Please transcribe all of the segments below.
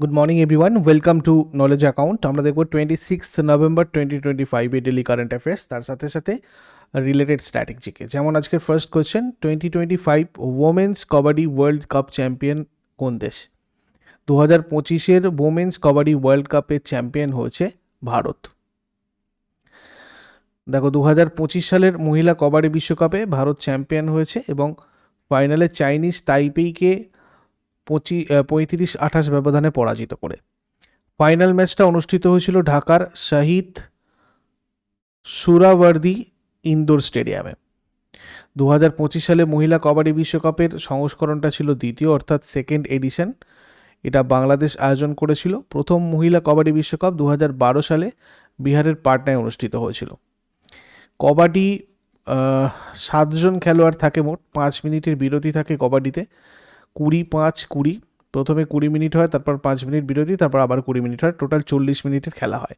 Good morning everyone welcome to Knowledge Account আমরা দেখব twenty six November twenty twenty ফাইভে daily current affairs তার সাথে সাথে রিলেটেড স্ট্র্যাটেজিকে যেমন আজকের first question twenty twenty five women's kabaddi world cup champion কোন দেশ? দু হাজার পঁচিশের ওমেন্স কবাডি ওয়ার্ল্ড কাপের চ্যাম্পিয়ন হয়েছে ভারত। দেখো দু হাজার পঁচিশ সালের মহিলা কবাডি বিশ্বকাপে ভারত চ্যাম্পিয়ন হয়েছে এবং ফাইনালে চাইনিজ তাইপেইকে পঁচি পঁয়ত্রিশ আঠাশ ব্যবধানে পরাজিত করে। ফাইনাল ম্যাচটা অনুষ্ঠিত হয়েছিল ঢাকার শাহিদ সুরাবর্দি ইন্দোর স্টেডিয়ামে। দু হাজার পঁচিশ সালে মহিলা কবাডি বিশ্বকাপের সংস্করণটা ছিল দ্বিতীয়, অর্থাৎ সেকেন্ড এডিশন। এটা বাংলাদেশ আয়োজন করেছিল। প্রথম মহিলা কবাডি বিশ্বকাপ দু হাজার বারো সালে বিহারের পাটনায় অনুষ্ঠিত হয়েছিল। কবাডি সাতজন খেলোয়াড় থাকে মোট, পাঁচ মিনিটের বিরতি থাকে কবাডিতে। কুড়ি পাঁচ কুড়ি, প্রথমে কুড়ি মিনিট হয়, তারপর পাঁচ মিনিট বিরতি, তারপর আবার কুড়ি মিনিট হয়, টোটাল চল্লিশ মিনিটের খেলা হয়।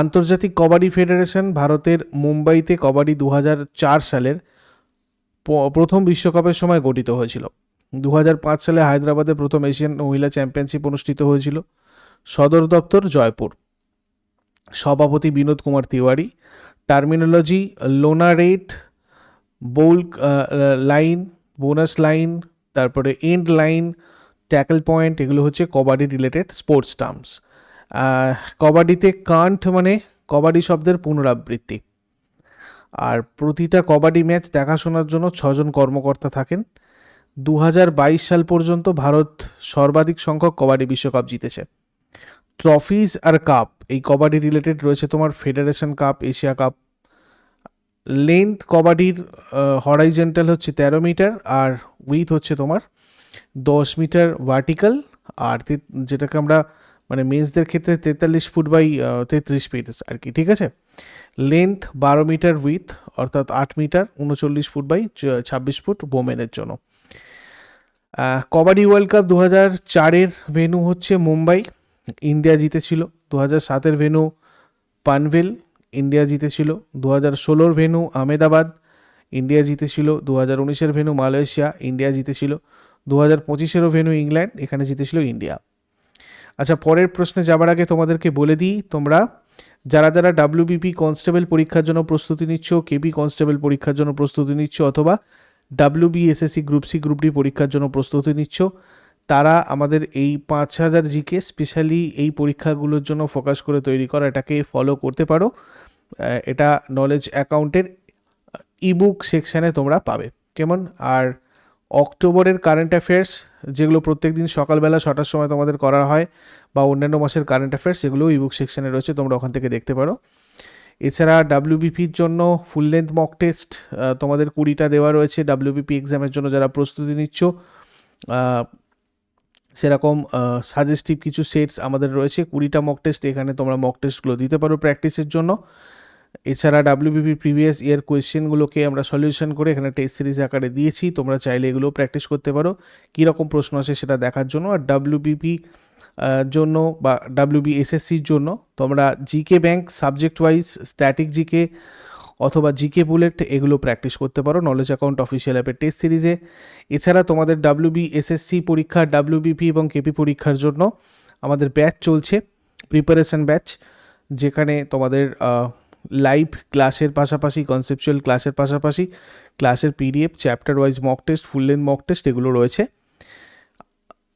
আন্তর্জাতিক কবাডি ফেডারেশন ভারতের মুম্বাইতে কবাডি দু সালের প্রথম বিশ্বকাপের সময় গঠিত হয়েছিল। দু সালে হায়দ্রাবাদে প্রথম এশিয়ান মহিলা চ্যাম্পিয়নশিপ অনুষ্ঠিত হয়েছিল। সদর দপ্তর জয়পুর। সভাপতি Binod Kumar Tiwari. Terminology lona raid baulk line, bonus line তারপরে এন্ড লাইন ট্যাকল পয়েন্ট এগুলো হচ্ছে কবাডি রিলেটেড স্পোর্টস টার্মস কবাডিতে কান্ট মানে কবাডি শব্দের পুনরাবৃত্তি। আর প্রতিটা কবাডি ম্যাচ দেখাশোনার জন্য ছজন কর্মকর্তা থাকেন। দু হাজার বাইশ সাল পর্যন্ত ভারত সর্বাধিক সংখ্যক কবাডি বিশ্বকাপ জিতেছে। ট্রফিজ আর কাপ এই কবাডি রিলেটেড রয়েছে তোমার federation cup Asia cup length কবাডির horizontal হচ্ছে তেরো মিটার আর উইথ হচ্ছে তোমার দশ মিটার ভার্টিক্যাল আর যেটাকে আমরা মানে মেন্সদের ক্ষেত্রে তেতাল্লিশ ফুট বাই তেত্রিশ ফিট আর কি, ঠিক আছে? লেন্থ বারো মিটার উইথ অর্থাৎ আট মিটার উনচল্লিশ ফুট বাই ছাব্বিশ ফুট বোমেনের জন্য। কবাডি ওয়ার্ল্ড কাপ দু হাজার চারের ভেন্যু হচ্ছে মুম্বাই, ইন্ডিয়া জিতেছিল। দু হাজার সাতের ভেন্যু পানভেল ইন্ডিয়া জিতেছিল দু হাজার ষোলোর ভেন্যু আহমেদাবাদ, ইন্ডিয়া জিতেছিল দু হাজার উনিশের ভেন্যু মালয়েশিয়া, ইন্ডিয়া জিতেছিল দু হাজার পঁচিশেরও ভেন্যু ইংল্যান্ড, এখানে জিতেছিল ইন্ডিয়া। আচ্ছা পরের প্রশ্নে যাবার আগে তোমাদেরকে বলে দিই, তোমরা যারা যারা ডাব্লিউবিপি কনস্টেবল পরীক্ষার জন্য প্রস্তুতি নিচ্ছ, কেপি কনস্টেবল পরীক্ষার জন্য প্রস্তুতি নিচ্ছ, অথবা WB SSC group C group D পরীক্ষার জন্য প্রস্তুতি নিচ্ছ, তারা আমাদের এই পাঁচ হাজার জিকে স্পেশালি এই পরীক্ষাগুলোর জন্য ফোকাস করে তৈরি করা, এটাকে ফলো করতে পারো। এটা নলেজ অ্যাকাউন্টের ইবুক সেকশানে তোমরা পাবে। কেমন? আর অক্টোবরের কারেন্ট অ্যাফেয়ার্স যেগুলো প্রত্যেক দিন সকালবেলা ছটার সময় তোমাদের করা হয়, বা অন্যান্য মাসের কারেন্ট অ্যাফেয়ার্স সেগুলো ইবুক সেকশানে রয়েছে, তোমরা ওখান থেকে দেখতে পারো। এছাড়া ডাব্লিউবিপির জন্য ফুল লেন্থ মক টেস্ট তোমাদের কুড়িটা দেওয়া রয়েছে ডাব্লিউবিপি এক্সামের জন্য যারা প্রস্তুতি নিচ্ছ। সেরকম সাজেস্টিভ কিছু সেটস আমাদের রয়েছে, কুড়িটা মক টেস্ট এখানে তোমরা মক টেস্টগুলো দিতে পারো প্র্যাকটিসের জন্য। এছাড়া ডাব্লিউবিপি প্রিভিয়াস ইয়ার কোয়েশ্চেনগুলোকে আমরা সলিউশন করে এখানে টেস্ট সিরিজ আকারে দিয়েছি। তোমরা চাইলে এগুলো প্র্যাকটিস করতে পারো। কীরকম প্রশ্ন আসে সেটা দেখার জন্য। আর ডাব্লিউবিপি জন্য বা ডাব্লিউবি এসএসসির জন্য তোমরা GK bank subject wise static GK অথবা জিকে বুলেট এগুলো প্র্যাকটিস করতে পারো নলেজ অ্যাকাউন্ট অফিসিয়াল অ্যাপের টেস্ট সিরিজে এছাড়া তোমাদের ডাব্লিউবি এসএসসি পরীক্ষা ডাব্লিউবিপি এবং কেপি পরীক্ষার জন্য আমাদের ব্যাচ চলছে প্রিপারেশন ব্যাচ যেখানে তোমাদের লাইভ ক্লাসের পাশাপাশি কনসেপচুয়াল ক্লাসের পাশাপাশি ক্লাসের PDF chapter wise mock test full length mock test এগুলো রয়েছে।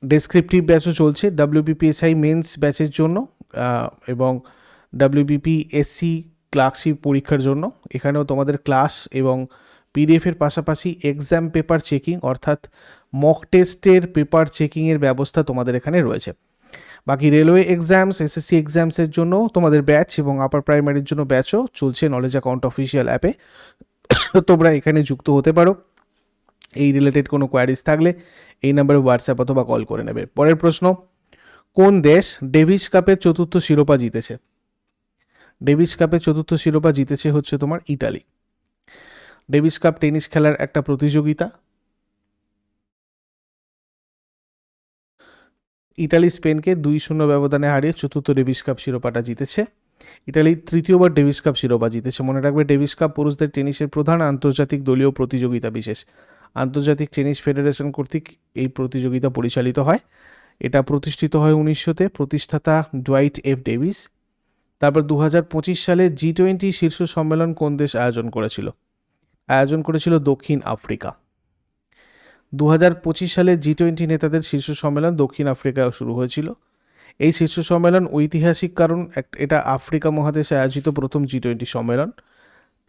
ডেসক্রিপটিভ ব্যাচও চলছে ডাব্লিউবিপিএসআই মেন্স ব্যাচের জন্য এবং ডাব্লিউবিপি এসসি ক্লার্কশিপ পরীক্ষার জন্য। এখানেও তোমাদের ক্লাস এবং পিডিএফের পাশাপাশি এক্সাম পেপার চেকিং অর্থাৎ মক টেস্টের পেপার চেকিংয়ের ব্যবস্থা তোমাদের এখানে রয়েছে। বাকি রেলওয়ে এক্সামস এসএসসি এক্সামসের জন্য তোমাদের ব্যাচ এবং আপার প্রাইমারির জন্য ব্যাচও চলছে নলেজ অ্যাকাউন্ট অফিসিয়াল অ্যাপে তোমরা এখানে যুক্ত হতে পারো। এই রিলেটেড কোনো কোয়ারিজ থাকলে এই নাম্বারে হোয়াটসঅ্যাপ অথবা কল করে নেবে। পরের প্রশ্ন, কোন দেশ ডেভিস কাপের চতুর্থ শিরোপা জিতেছে? ডেভিস কাপের চতুর্থ শিরোপা জিতেছে হচ্ছে তোমার ইটালি ডেভিস কাপ টেনিস খেলার একটা প্রতিযোগিতা ইটালি স্পেনকে দুই শূন্য ব্যবধানে হারিয়ে চতুর্থ ডেভিস কাপ শিরোপাটা জিতেছে। ইটালি তৃতীয়বার ডেভিস কাপ শিরোপা জিতেছে। মনে রাখবে, ডেভিস কাপ পুরুষদের টেনিসের প্রধান আন্তর্জাতিক দলীয় প্রতিযোগিতা বিশেষ। আন্তর্জাতিক টেনিস ফেডারেশন কর্তৃক এই প্রতিযোগিতা পরিচালিত হয়। এটা প্রতিষ্ঠিত হয় উনিশশোতে। প্রতিষ্ঠাতা ডোয়াইট এফ ডেভিস। তারপর দু হাজার পঁচিশ সালে জি টোয়েন্টি শীর্ষ সম্মেলন কোন দেশ আয়োজন করেছিল? আয়োজন করেছিল দক্ষিণ আফ্রিকা। দু হাজার পঁচিশ সালে জি টোয়েন্টি নেতাদের শীর্ষ সম্মেলন দক্ষিণ আফ্রিকায় শুরু হয়েছিল। এই শীর্ষ সম্মেলন ঐতিহাসিক কারণ এটা আফ্রিকা মহাদেশে আয়োজিত প্রথম জি টোয়েন্টি সম্মেলন।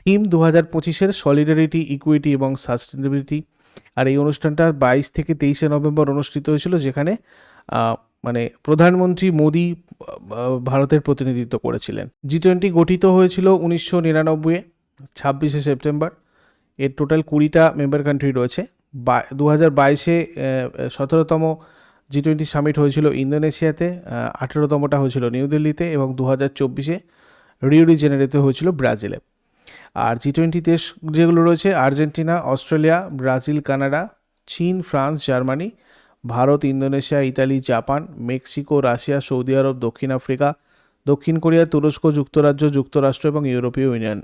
থিম দু হাজার পঁচিশের সলিডারিটি ইকুইটি এবং সাস্টেনেবিলিটি আর এই অনুষ্ঠানটা বাইশ থেকে তেইশে নভেম্বর অনুষ্ঠিত হয়েছিল, যেখানে মানে প্রধানমন্ত্রী মোদি ভারতের প্রতিনিধিত্ব করেছিলেন। জি টোয়েন্টি গঠিত হয়েছিল উনিশশো নিরানব্বইয়ে ছাব্বিশে সেপ্টেম্বর। এর টোটাল কুড়িটা মেম্বার কান্ট্রি রয়েছে। বা দু হাজার বাইশে সতেরোতম জি টোয়েন্টি সামিট হয়েছিল ইন্দোনেশিয়াতে আঠেরোতমটা হয়েছিল নিউ দিল্লিতে এবং দু হাজার চব্বিশে রিওডি জেনারেতে হয়েছিল ব্রাজিলে। আর জি টোয়েন্টি দেশ যেগুলো রয়েছে, আর্জেন্টিনা, অস্ট্রেলিয়া, ব্রাজিল, কানাডা, চীন, France, Germany, Bharat, Indonesia, Italy, Japan, Mexico, Russia, Saudi Arab, দক্ষিণ আফ্রিকা, দক্ষিণ কোরিয়া, তুরস্ক, যুক্তরাজ্য, যুক্তরাষ্ট্র এবং ইউরোপীয় ইউনিয়ন।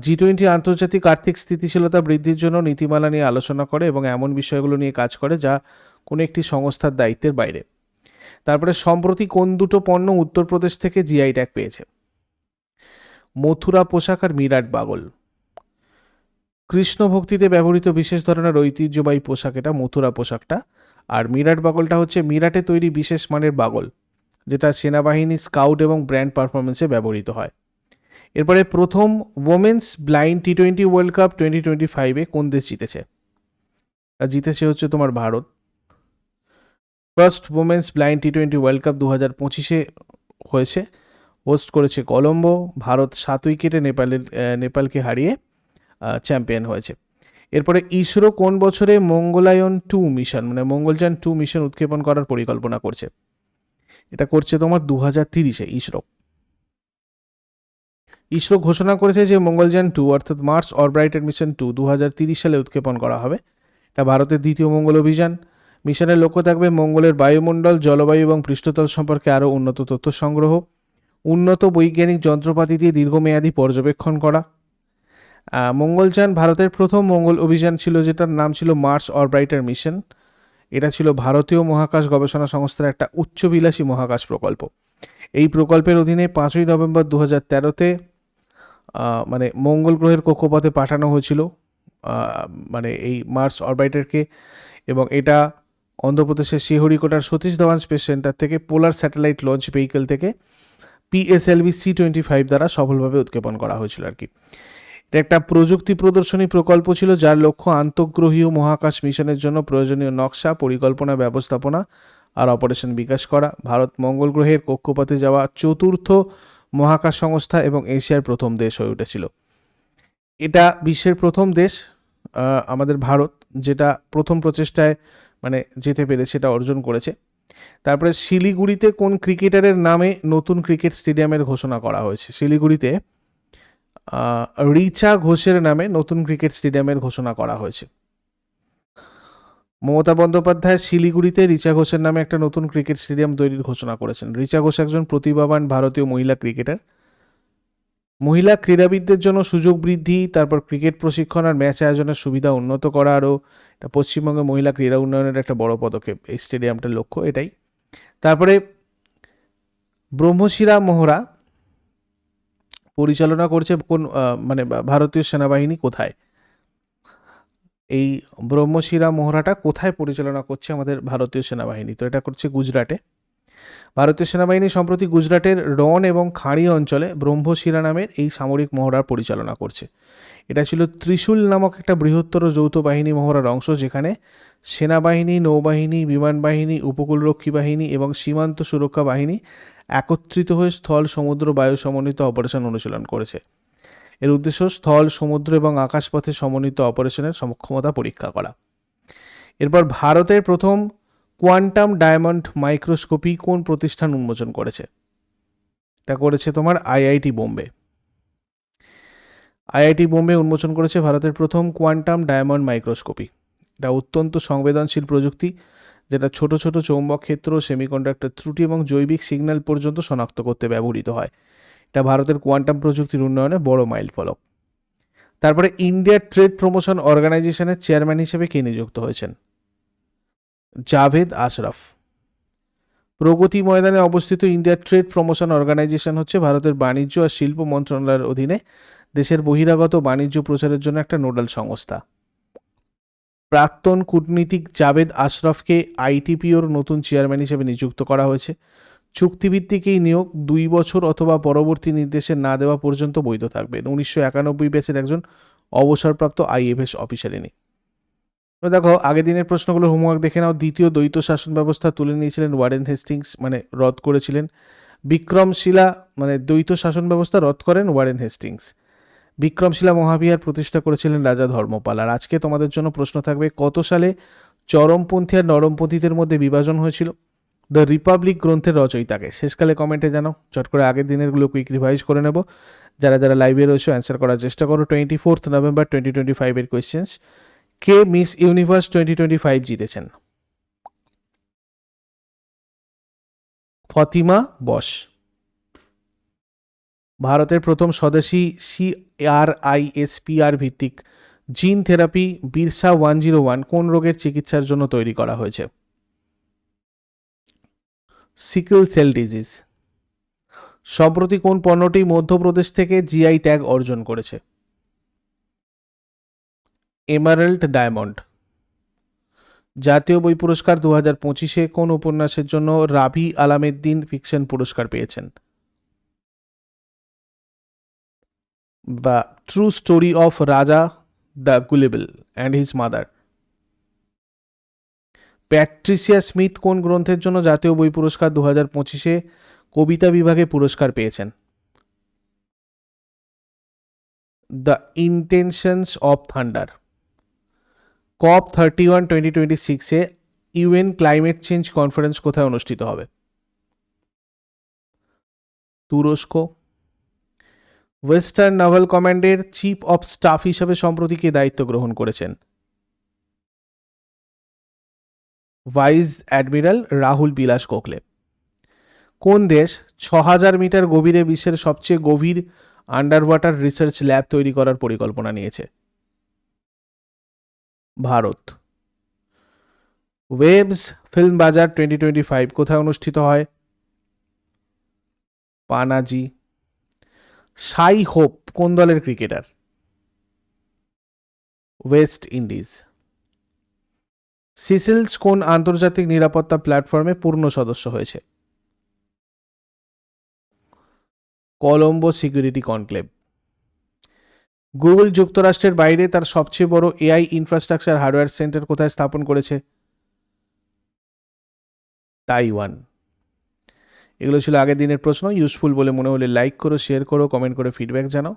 জি টোয়েন্টি আন্তর্জাতিক আর্থিক স্থিতিশীলতা বৃদ্ধির জন্য নীতিমালা নিয়ে আলোচনা করে এবং এমন বিষয়গুলো নিয়ে কাজ করে যা কোনো একটি সংস্থার দায়িত্বের বাইরে। তারপরে, সম্প্রতি কোন দুটো পণ্য উত্তরপ্রদেশ থেকে জিআই ট্যাগ পেয়েছে? মথুরা পোশাক আর মিরাট বাগল কৃষ্ণ ভক্তিতে ব্যবহৃত বিশেষ ধরনের ঐতিহ্যবাহী পোশাক এটা, মথুরা পোশাকটা। আর মিরাট বাগলটা হচ্ছে মিরাটে তৈরি বিশেষ মানের বাগল যেটা সেনাবাহিনী, স্কাউট এবং ব্র্যান্ড পারফরমেন্সে ব্যবহৃত হয়। এরপরে প্রথম women's blind T twenty world cup twenty twenty ফাইভে কোন দেশ জিতেছে? আর জিতেছে হচ্ছে তোমার Bharat. First women's blind T twenty world cup দু হাজার পঁচিশে হয়েছে। হোস্ট করেছে কলম্বো। ভারত সাত উইকেটে নেপালের নেপালকে হারিয়ে চ্যাম্পিয়ন হয়েছে। এরপরে ইসরো কোন বছরে মঙ্গলায়ন টু মিশন মানে মঙ্গলযান টু মিশন উৎক্ষেপণ করার পরিকল্পনা করছে? এটা করছে তোমার দু হাজার তিরিশে ইসরো। ইসরো ঘোষণা করেছে যে মঙ্গলযান টু, অর্থাৎ মার্স অরব্রাইটেড মিশন টু দু সালে উৎক্ষেপণ করা হবে। এটা ভারতের দ্বিতীয় মঙ্গল অভিযান। মিশনের লক্ষ্য থাকবে মঙ্গলের বায়ুমণ্ডল, জলবায়ু এবং পৃষ্ঠতল সম্পর্কে আরও উন্নত তথ্য সংগ্রহ, উন্নত বৈজ্ঞানিক যন্ত্রপাতি দিয়ে দীর্ঘমেয়াদী পর্যবেক্ষণ করা। মঙ্গলযান ভারতের প্রথম মঙ্গল অভিযান ছিল যেটার নাম ছিল মার্স অরব্রাইটার মিশন। এটা ছিল ভারতীয় মহাকাশ গবেষণা সংস্থার একটা উচ্চবিলাসী মহাকাশ প্রকল্প। এই প্রকল্পের অধীনে পাঁচই নভেম্বর দু হাজার তেরোতে মানে মঙ্গল গ্রহের কক্ষপথে পাঠানো হয়েছিল মানে এই মার্স অরবাইটারকে এবং এটা অন্ধ্রপ্রদেশের শ্রীহরিকোটার সতীশ ধাওয়ান স্পেস সেন্টার থেকে পোলার স্যাটেলাইট লঞ্চ ভেহিকেল থেকে পিএসএলভি সি টোয়েন্টি ফাইভ দ্বারা সফলভাবে উৎক্ষেপণ করা হয়েছিল আর কি। এটা একটা প্রযুক্তি প্রদর্শনী প্রকল্প ছিল যার লক্ষ্য আন্তঃগ্রহীয় মহাকাশ মিশনের জন্য প্রয়োজনীয় নকশা, পরিকল্পনা, ব্যবস্থাপনা আর অপারেশন বিকাশ করা। ভারত মঙ্গল গ্রহের কক্ষপথে যাওয়া চতুর্থ মহাকাশ সংস্থা এবং এশিয়ার প্রথম দেশ হয়ে উঠেছিল। এটা বিশ্বের প্রথম দেশ আমাদের ভারত, যেটা প্রথম প্রচেষ্টায় মানে যেতে পেরে সেটা অর্জন করেছে। তারপরে শিলিগুড়িতে কোন ক্রিকেটারের নামে নতুন ক্রিকেট স্টেডিয়ামের ঘোষণা করা হয়েছে? শিলিগুড়িতে রিচা ঘোষের নামে নতুন ক্রিকেট স্টেডিয়ামের ঘোষণা করা হয়েছে। মমতা বন্দ্যোপাধ্যায় শিলিগুড়িতে রিচা ঘোষের নামে একটা নতুন ক্রিকেট স্টেডিয়াম তৈরির ঘোষণা করেছেন। রিচা ঘোষ একজন প্রতিভাবান ভারতীয় মহিলা ক্রিকেটার। মহিলা ক্রীড়াবিদদের জন্য সুযোগ বৃদ্ধি, তারপর ক্রিকেট প্রশিক্ষণ আর ম্যাচ আয়োজনের সুবিধা উন্নত করা আরও এটা পশ্চিমবঙ্গে মহিলা ক্রীড়া উন্নয়নের একটা বড় পদক্ষেপ এই স্টেডিয়ামটার লক্ষ্য এটাই। তারপরে ব্রহ্মশিরা মোহরা পরিচালনা করছে কোন মানে ভারতীয় সেনাবাহিনী কোথায়? এই ব্রহ্মশিরা মোহরাটা কোথায় পরিচালনা করছে আমাদের ভারতীয় সেনাবাহিনী? তো এটা করছে গুজরাটে। ভারতীয় সেনাবাহিনী সম্প্রতি গুজরাটের রন এবং খাঁড়ি অঞ্চলে ব্রহ্মশিরা নামের এই সামরিক মহড়ার পরিচালনা করছে। এটা ছিল ত্রিশূল নামক একটা বৃহত্তর যৌথ বাহিনী মহড়ার অংশ, যেখানে সেনাবাহিনী, নৌবাহিনী, বিমান বাহিনী, উপকূলরক্ষী বাহিনী এবং সীমান্ত সুরক্ষা বাহিনী একত্রিত হয়ে স্থল, সমুদ্র, বায়ু সমন্বিত অপারেশন অনুশীলন করেছে। এর উদ্দেশ্য স্থল, সমুদ্র এবং আকাশপথে সমন্বিত অপারেশনের সক্ষমতা পরীক্ষা করা। এরপর ভারতের প্রথম কোয়ান্টাম ডায়মন্ড মাইক্রোস্কোপি কোন প্রতিষ্ঠান উন্মোচন করেছে? এটা করেছে তোমার আইআইটি বোম্বে। আইআইটি বোম্বে উন্মোচন করেছে ভারতের প্রথম কোয়ান্টাম ডায়মন্ড মাইক্রোস্কোপি। এটা অত্যন্ত সংবেদনশীল প্রযুক্তি, যেটা ছোট ছোট চৌম্বক ক্ষেত্র, সেমিকন্ডাক্টর ত্রুটি এবং জৈবিক সিগন্যাল পর্যন্ত শনাক্ত করতে ব্যবহৃত হয়। এটা ভারতের কোয়ান্টাম প্রযুক্তির উন্নয়নে বড় মাইল ফলক তারপরে ইন্ডিয়া ট্রেড প্রমোশন অর্গানাইজেশনের চেয়ারম্যান হিসেবে কে নিযুক্ত হয়েছেন? জাভেদ আশরাফ। প্রগতি ময়দানে অবস্থিত ইন্ডিয়া ট্রেড প্রমোশন অর্গানাইজেশন হচ্ছে ভারতের বাণিজ্য আর শিল্প মন্ত্রণালয়ের অধীনে দেশের বহিরাগত বাণিজ্য প্রচারের জন্য একটা নোডাল সংস্থা। প্রাক্তন কূটনীতিক জাভেদ আশরফকে আইটিপিওর নতুন চেয়ারম্যান হিসেবে নিযুক্ত করা হয়েছে। চুক্তিভিত্তিক এই নিয়োগ দুই বছর অথবা পরবর্তী নির্দেশে না দেওয়া পর্যন্ত বৈধ থাকবে। উনিশশো একানব্বই ব্যাচের একজন অবসরপ্রাপ্ত আইএফএস অফিসার ইনি। দেখো, আগের দিনের প্রশ্নগুলো হোমওয়ার্ক দেখে নাও। দ্বিতীয় দ্বৈত শাসন ব্যবস্থা তুলে নিয়েছিলেন ওয়ারেন হেস্টিংস মানে রদ করেছিলেন। বিক্রমশিলা মানে দ্বৈত শাসন ব্যবস্থা রদ করেন ওয়ারেন হেস্টিংস। বিক্রমশিলা মহাবিহার প্রতিষ্ঠা করেছিলেন রাজা ধর্মপাল। আর আজকে তোমাদের জন্য প্রশ্ন থাকবে, কত সালে চরমপন্থী আর নরমপন্থীদের মধ্যে বিভাজন হয়েছিল? দ্য রিপাবলিক গ্রন্থের রচয়িতাকে। শেষকালে কমেন্টে জানাও, চট করে আগের দিনেরগুলো কুইক রিভাইজ করে নেব। যারা যারা লাইভে রয়েছে অ্যান্সার করার চেষ্টা করো। Twenty fourth November twenty twenty ফাইভের কোয়েশ্চেন্স কে Miss Universe twenty twenty five জিতেছেন? Fatima Bosch. ভারতের প্রথম স্বদেশী সিআরআইএসপিআর ভিত্তিক gene therapy Birsa one zero one কোন রোগের চিকিৎসার জন্য তৈরি করা হয়েছে? সিকল সেল ডিজিজ সম্প্রতি কোন পণ্যটি মধ্যপ্রদেশ থেকে জিআই ট্যাগ অর্জন করেছে? এমারেল্ড ডায়মন্ড জাতীয় বই পুরস্কার দু হাজার পঁচিশে কোন উপন্যাসের জন্য রাভি আলামেদ্দিন ফিকশন পুরস্কার পেয়েছেন? বা true story of Raja the gullible and his mother Patricia Smith কোন গ্রন্থের জন্য জাতীয় বই পুরস্কার দু হাজার পঁচিশে কবিতা বিভাগে পুরস্কার পেয়েছেন? The intentions of thunder. COP thirty one twenty twenty সিক্সে ইউএন ক্লাইমেট চেঞ্জ কনফারেন্স কোথায় অনুষ্ঠিত হবে? তুরস্ক। ওয়েস্টার্ন নাভাল কমান্ডের চিফ অফ স্টাফ হিসেবে সম্প্রতি কে দায়িত্ব গ্রহণ করেছেন? ভাইস অ্যাডমিরাল রাহুল বিলাস কোকলে। কোন দেশ ছ হাজার মিটার গভীরে বিশ্বের সবচেয়ে গভীর আন্ডার ওয়াটার রিসার্চ ল্যাব তৈরি করার পরিকল্পনা নিয়েছে? Bharat. WAVES film bazaar twenty twenty five কোথায় অনুষ্ঠিত হয়? পানাজি। সাই হোপ কোন দলের ক্রিকেটার ওয়েস্ট ইন্ডিজ সিসিলস কোন আন্তর্জাতিক নিরাপত্তা প্ল্যাটফর্মে পূর্ণ সদস্য হয়েছে। Colombo security conclave. গুগল যুক্তরাষ্ট্রের বাইরে তার সবচেয়ে বড় এআই ইনফ্রাস্ট্রাকচার হার্ডওয়্যার সেন্টার কোথায় স্থাপন করেছে? তাইওয়ান। এগুলো ছিল আগের দিনের প্রশ্ন। ইউজফুল বলে মনে হলে লাইক করো, শেয়ার করো, কমেন্ট করে ফিডব্যাক জানাও।